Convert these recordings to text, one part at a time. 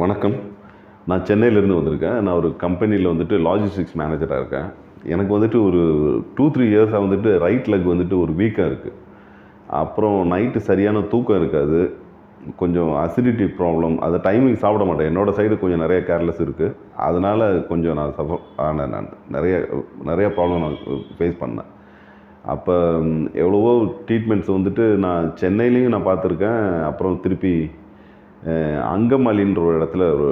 வணக்கம். நான் சென்னையிலேருந்து வந்திருக்கேன். நான் ஒரு கம்பெனியில் வந்துட்டு லாஜிஸ்டிக்ஸ் மேனேஜராக இருக்கேன். எனக்கு வந்துட்டு ஒரு டூ த்ரீ இயர்ஸாக வந்துட்டு ரைட் லெக் வந்துட்டு ஒரு வீக்காக இருக்குது அப்புறம் நைட்டு சரியான தூக்கம் இருக்காது. கொஞ்சம் அசிடிட்டி ப்ராப்ளம் அதை டைமிங் சாப்பிட மாட்டேன். என்னோடய சைடு கொஞ்சம் நிறைய கேர்லெஸ் இருக்குது அதனால் கொஞ்சம் நான் சஃபர் ஆனேன் நான் நிறைய நிறைய ப்ராப்ளம் நான் ஃபேஸ் பண்ணேன். அப்போ எவ்வளவோ ட்ரீட்மெண்ட்ஸ் வந்துட்டு நான் சென்னையிலையும் நான் பார்த்துருக்கேன். அப்புறம் திருப்பி அங்கமலின்ற ஒரு இடத்துல ஒரு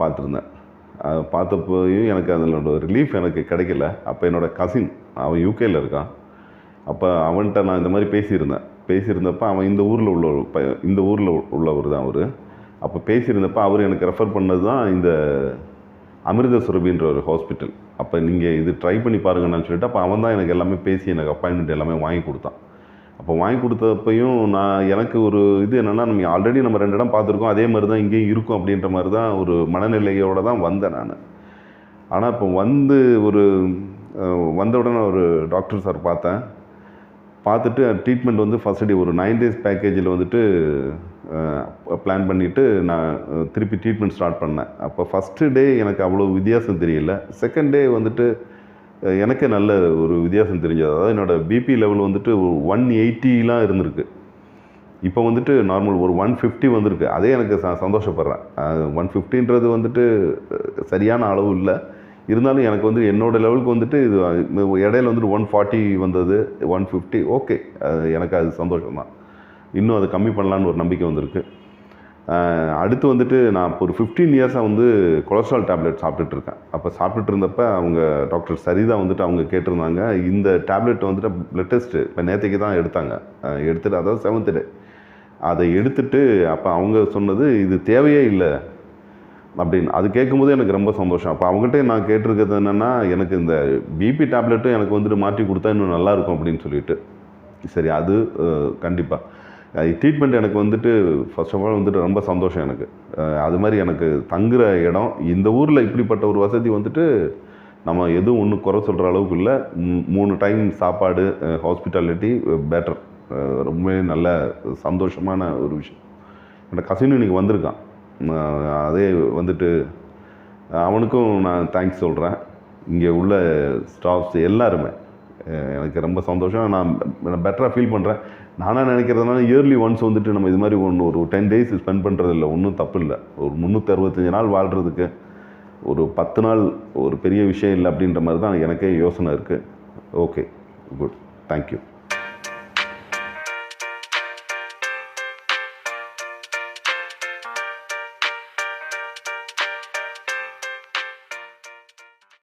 பார்த்துருந்தேன். பார்த்தப்போயும் எனக்கு அதில் ரிலீஃப் எனக்கு கிடைக்கல. அப்போ என்னோடய கசின் அவன் யூகேயில் இருக்கான். அப்போ அவன்கிட்ட நான் இந்த மாதிரி பேசியிருந்தேன். பேசியிருந்தப்போ அவன் இந்த ஊரில் உள்ள இந்த ஊரில் உள்ளவர் தான் அவர். அப்போ பேசியிருந்தப்ப அவர் எனக்கு ரெஃபர் பண்ணது தான் இந்த அமிர்த சுரபின்ற ஒரு ஹாஸ்பிட்டல் அப்போ நீங்கள் இது ட்ரை பண்ணி பாருங்கன்னு சொல்லிட்டு அப்போ அவன் தான் எனக்கு எல்லாமே பேசி எனக்கு அப்பாயின்மெண்ட் எல்லாமே வாங்கி கொடுத்தான். அப்போ வாங்கி கொடுத்தப்பையும் நான் எனக்கு ஒரு இது என்னென்னா நம்ம ஆல்ரெடி நம்ம ரெண்டு இடம் பார்த்துருக்கோம். அதே மாதிரி தான் இங்கேயும் இருக்கும் அப்படின்ற மாதிரி தான் ஒரு மனநிலையோடு தான் வந்தேன் நான். ஆனால் இப்போ வந்து ஒரு வந்த உடனே ஒரு டாக்டர் சார் பார்த்தேன். பார்த்துட்டு ட்ரீட்மெண்ட் வந்து ஃபஸ்ட் டே ஒரு நைன் டேஸ் பேக்கேஜில் வந்துட்டு பிளான் பண்ணிவிட்டு நான் திருப்பி ட்ரீட்மெண்ட் ஸ்டார்ட் பண்ணேன். அப்போ ஃபஸ்ட்டு டே எனக்கு அவ்வளோ வித்தியாசம் தெரியல. செகண்ட் டே வந்துட்டு எனக்கே நல்ல ஒரு வித்தியாசம் தெரிஞ்சது. அதாவது என்னோடய பிபி லெவல் வந்துட்டு ஒன் எயிட்டிலாம் இருந்திருக்கு. இப்போ வந்துட்டு நார்மல் ஒரு ஒன் ஃபிஃப்டி வந்திருக்கு. அதே எனக்கு ச சந்தோஷப்படுறேன். ஒன் ஃபிஃப்டின்றது வந்துட்டு சரியான அளவு இல்லை. இருந்தாலும் எனக்கு வந்து என்னோட லெவலுக்கு வந்துட்டு இது இடையில வந்துட்டு ஒன் ஃபார்ட்டி வந்தது. ஒன் ஃபிஃப்டி ஓகே எனக்கு அது சந்தோஷம் தான் இன்னும் அதை கம்மி பண்ணலான்னு ஒரு நம்பிக்கை வந்திருக்கு. அடுத்து வந்துட்டு நான் இப்போ ஒரு ஃபிஃப்டீன் இயர்ஸாக வந்து கொலஸ்ட்ரால் டேப்லெட் சாப்பிட்டுட்டு இருக்கேன். அப்போ சாப்பிட்டுட்டு இருந்தப்ப அவங்க டாக்டர் சரிதா வந்துட்டு அவங்க கேட்டிருந்தாங்க. இந்த டேப்லெட் வந்துட்டு ப்ளட் டெஸ்ட்டு இப்போ நேற்றுக்கு தான் எடுத்தாங்க. எடுத்துகிட்டு எடுத்துட்டு அதாவது செவன்த் டே அதை எடுத்துட்டு அப்போ அவங்க சொன்னது இது தேவையே இல்லை. அப்படின்னு. அது கேட்கும்போது எனக்கு ரொம்ப சந்தோஷம். அப்போ அவங்ககிட்ட நான் கேட்டிருக்கிறது என்னென்னா எனக்கு இந்த பிபி டேப்லெட்டும் எனக்கு வந்துட்டு மாற்றி கொடுத்தா இன்னும் நல்லாயிருக்கும் அப்படின்னு சொல்லிட்டு. சரி அது கண்டிப்பாக ட்ரீட்மெண்ட் எனக்கு வந்துட்டு ஃபர்ஸ்ட் ஆஃப் ஆல் வந்துட்டு ரொம்ப சந்தோஷம் எனக்கு. அது மாதிரி எனக்கு தங்குற இடம் இந்த ஊரில் இப்படிப்பட்ட ஒரு வசதி வந்துட்டு நம்ம எதுவும் ஒன்றும் குறை சொல்கிற அளவுக்கு இல்லை. மூணு டைம் சாப்பாடு ஹாஸ்பிட்டாலிட்டி பெட்டர் ரொம்பவே நல்ல சந்தோஷமான ஒரு விஷயம். என்னோடய கசினும் இன்னைக்கு வந்திருக்கான். அதே வந்துட்டு அவனுக்கும் நான் தேங்க்ஸ் சொல்கிறேன் இங்கே உள்ள ஸ்டாஃப்ஸ் எல்லாருமே. எனக்கு ரொம்ப சந்தோஷம். நான் பெட்டராக ஃபீல் பண்ணுறேன் நானாக நினைக்கிறதுனால இயர்லி ஒன்ஸ் வந்துட்டு நம்ம இது மாதிரி ஒன்று ஒரு டென் டேஸ் ஸ்பெண்ட் பண்ணுறது இல்லை ஒன்றும் தப்பு இல்லை. ஒரு முந்நூற்றி அறுபத்தஞ்சு நாள் வாழ்கிறதுக்கு ஒரு பத்து நாள் ஒரு பெரிய விஷயம் இல்லை அப்படின்ற மாதிரி தான் எனக்கே யோசனை இருக்குது ஓகே குட் தேங்க்யூ